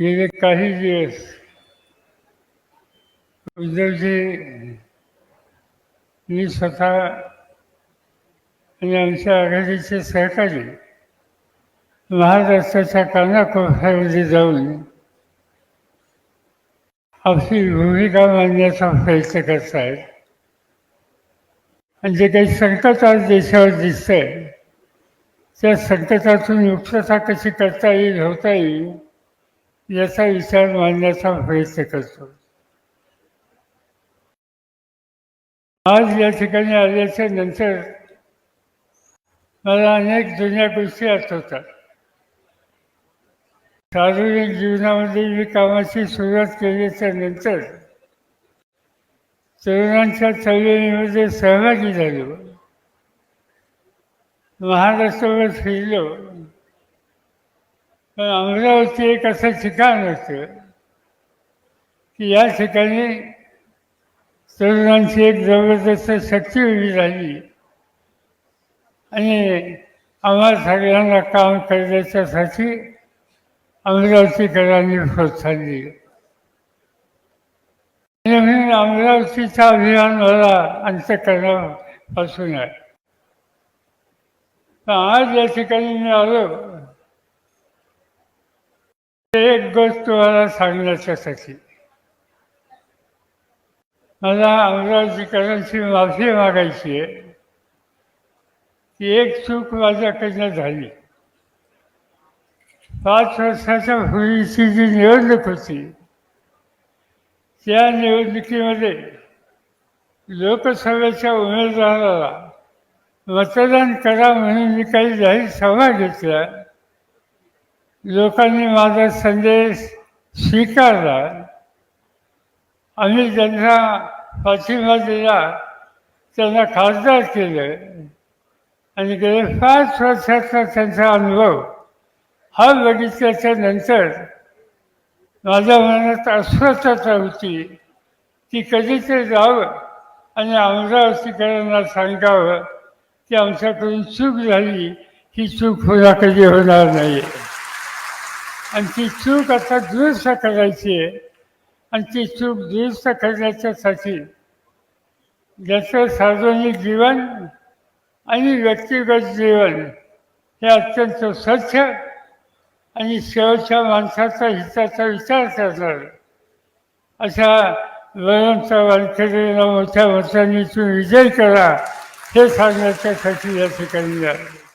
गेले काही दिवस. उद्धवजी मी स्वतः आणि आमच्या आघाडीचे सहकारी महाराष्ट्राच्या कानाकोपऱ्यामध्ये जाऊन आपली भूमिका मांडण्याचा प्रयत्न करत आहेत आणि जे काही संकट आज देशावर दिसतंय त्या संकटातून मुक्तता कशी करता येईल होता येईल याचा विचार मांडण्याचा प्रयत्न करतो. आज या ठिकाणी आल्याच्यानंतर मला अनेक जुन्या गोष्टी आठवतात. सार्वजनिक जीवनामध्ये मी कामाची सुरुवात केल्याच्यानंतर तरुणांच्या चळवळीमध्ये सहभागी झालो. महाराष्ट्रावर फिरलो. पण अमरावती एक असं ठिकाण होतं की या ठिकाणी तरुणांची एक जबरदस्त शक्ती उभी राहिली आणि आम्हा सगळ्यांना काम करण्याच्यासाठी अमरावतीकरांनी प्रोत्साहन दिलं म्हणून अमरावतीचा अभियान मला अंतकरणापासून आहे. आज या ठिकाणी मी आलो म्हणजे एक गोष्ट तुम्हाला सांगण्याच्यासाठी. मला अमरावतीकरांची माफी मागायची आहे. की एक चूक माझ्याकडनं झाली. पाच वर्षाच्या पूर्वीची जी निवडणूक होती त्या निवडणुकीमध्ये लोकसभेच्या उमेदवाराला मतदान करा म्हणून मी काही जाहीर सभा घेतल्या. लोकांनी माझा संदेश स्वीकारला. आम्ही ज्यांना पाठिंबा दिला त्यांना खासदार केलं आणि गेल्या पाच वर्षाचा त्यांचा अनुभव हा बघितल्याच्या नंतर माझ्या मनात अस्वस्थता होती. की कधीतरी जावं आणि अमरावतीकरांना सांगावं की आमच्याकडून चूक झाली ही चूक पुन्हा कधी होणार नाही. आणि ती चूक आता दुरुस्त करायची आहे. आणि ती चूक दुरुस्त करण्याच्यासाठी ज्याचं सार्वजनिक जीवन आणि व्यक्तिगत जीवन हे अत्यंत स्वच्छ आणि शेवटच्या माणसाचा हिताचा विचार करणार. अशा वरणचा वानखेडेला मोठ्या वर्षांनी विजय करा हे सांगण्याच्यासाठी या ठिकाणी आलो